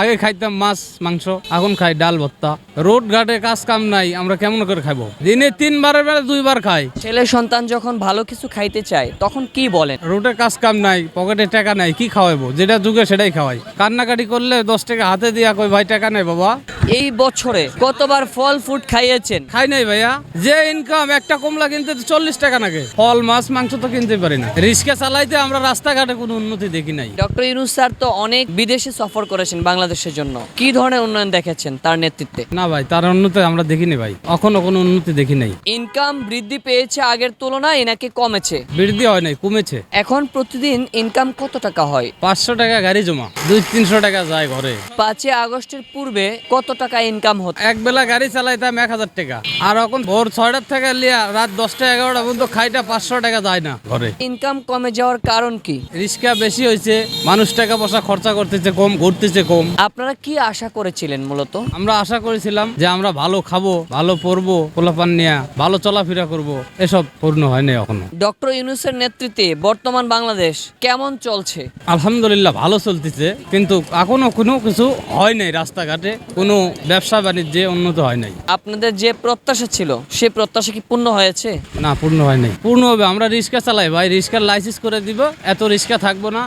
আগে খাইতাম মাছ মাংস এখন খাই ডাল ভর্তা। রোড ঘাটে কাজ কাম নাই আমরা কেমন করে খাব দিনে তিনবারের বেলা দুইবার খাই। ছেলে সন্তান যখন ভালো কিছু খাইতে চায় তখন কি বলেন? রোডে কাজ কাম নাই পকেটে টাকা নাই কি খাওয়াবো যেটা যুগে সেটাই খাওয়াই। কান্নাকাটি করলে দশ টাকা হাতে দিয়া কই ভাই টাকা নেই বাবা। এই বছরে কতবার ফল ফ্রুট খাইয়েছেন? খাই নাই ভাইয়া। যে ইনকাম একটা কমলা কিনতে চল্লিশ টাকা নাগে। ফল মাছ মাংস তো কিনতে পারি না। রিক্সা চালাইতে আমরা রাস্তাঘাটে কোনো উন্নতি দেখি নাই। ডক্টর ইউনুস স্যার তো অনেক বিদেশে সফর করেছেন বাংলাদেশের জন্য? কি ধরনের উন্নয়ন দেখেছেন তার নেতৃত্বে? না ভাই তার উন্নতি আমরা দেখিনি ভাই। এখনও কোনো উন্নতি দেখি নাই। ইনকাম বৃদ্ধি পেয়েছে আগের তুলনায় নাকি কমেছে? বৃদ্ধি হয় নাই কমেছে। এখন প্রতিদিন ইনকাম কত টাকা হয়? পাঁচশো টাকা গাড়ি জমা দুই তিনশো টাকা যায় ঘরে। পাঁচই আগস্টের পূর্বে কত টাকা ইনকাম হতো? এক বেলা গাড়ি চালাইতাম এক হাজার টাকা। আর এখন ভোর ছয়টার থেকে লিয়া রাত দশটা এগারোটা পর্যন্ত খাইটা পাঁচশো টাকা যায় না ঘরে। ইনকাম কমে যাওয়ার কারণ কি? রিক্সা বেশি হয়েছে মানুষ টাকা পয়সা খরচা করতেছে কম ঘুরতেছে কম। আপনারা কি আশা করেছিলেন মূলত? আমরা আশা করেছিলাম যে আমরা ভালো খাব ভালো পরবো পোলাপান নিয়ে ভালো চলাফেরা করব। এসব পূর্ণ হয়নি এখনও। ডক্টর ইউনুসের নেতৃত্বে বর্তমান বাংলাদেশ কেমন চলছে? আলহামদুলিল্লাহ ভালো চলতেছে কিন্তু এখনও কোনো কিছু হয় নাই রাস্তাঘাটে কোনো ব্যবসা বাণিজ্যে উন্নত হয় নাই। আপনাদের যে প্রত্যাশা ছিল সে প্রত্যাশা কি পূর্ণ হয়েছে? না পূর্ণ হয় নাই। পূর্ণ হবে আমরা রিক্সা চালাই ভাই রিক্সার লাইসেন্স করে দিব এত রিক্সা থাকব না।